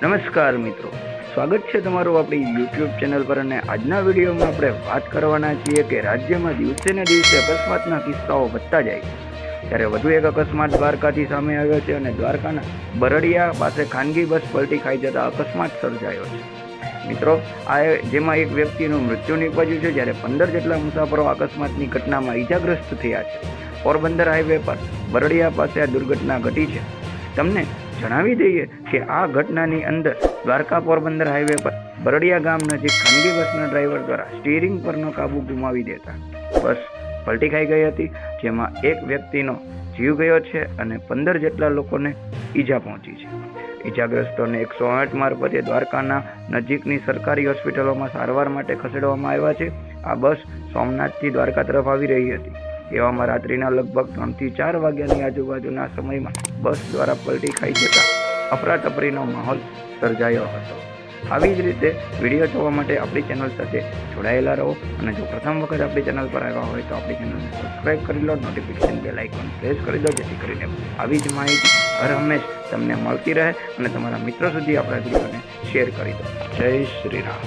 નમસ્કાર મિત્રો. સ્વાગત છે તમારું આપણી યુટ્યુબ ચેનલ પર અને આજના વિડીયોમાં આપણે વાત કરવાના છીએ કે રાજ્યમાં દિવસે ને દિવસે અકસ્માતના કિસ્સાઓ વધતા જાય છે. ત્યારે વધુ એક અકસ્માત દ્વારકાથી સામે આવ્યો છે અને દ્વારકાના બરડિયા પાસે ખાનગી બસ પલટી ખાઈ જતા અકસ્માત સર્જાયો છે. મિત્રો, આ જેમાં એક વ્યક્તિનું મૃત્યુ નીપજ્યું છે જ્યારે પંદર જેટલા મુસાફરો અકસ્માતની ઘટનામાં ઈજાગ્રસ્ત થયા છે. પોરબંદર હાઈવે પર બરડિયા પાસે આ દુર્ઘટના ઘટી છે. તમને જણાવી દઈએ કે આ ઘટનાની અંદર દ્વારકા પોરબંદર હાઈવે પર બરડિયા ગામ નજીક ખાનગી બસના ડ્રાઈવર દ્વારા સ્ટીરિંગ પરનો કાબુ ગુમાવી દેતા બસ પલટી ખાઈ ગઈ હતી, જેમાં એક વ્યક્તિનો જીવ ગયો છે અને પંદર જેટલા લોકોને ઈજા પહોંચી છે. ઈજાગ્રસ્તોને એકસો આઠ મારફતે દ્વારકાના નજીકની સરકારી હોસ્પિટલોમાં સારવાર માટે ખસેડવામાં આવ્યા છે. આ બસ સોમનાથથી દ્વારકા તરફ આવી રહી હતી. એવામાં રાત્રિના લગભગ ત્રણથી ચાર વાગ્યાની આજુબાજુના સમયમાં બસ દ્વારા પલટી ખાઈ જતા અફરાતફરીનો માહોલ સર્જાયો હતો. આવી જ રીતે વીડિયો જોવા માટે આપણી ચેનલ સાથે જોડાયેલા રહો અને જો પ્રથમ વખત આપણી ચેનલ પર આવ્યા હોય તો આપણી ચેનલને સબસ્ક્રાઇબ કરી લો નોટિફિકેશન બેલ આઇકોન પ્રેસ કરી દો, જેથી કરીને આવી જ માહિતી હર હંમેશ તમને મળતી રહે અને તમારા મિત્રો સુધી આપણા વિડીયોને શેર કરી દો. જય શ્રી રામ.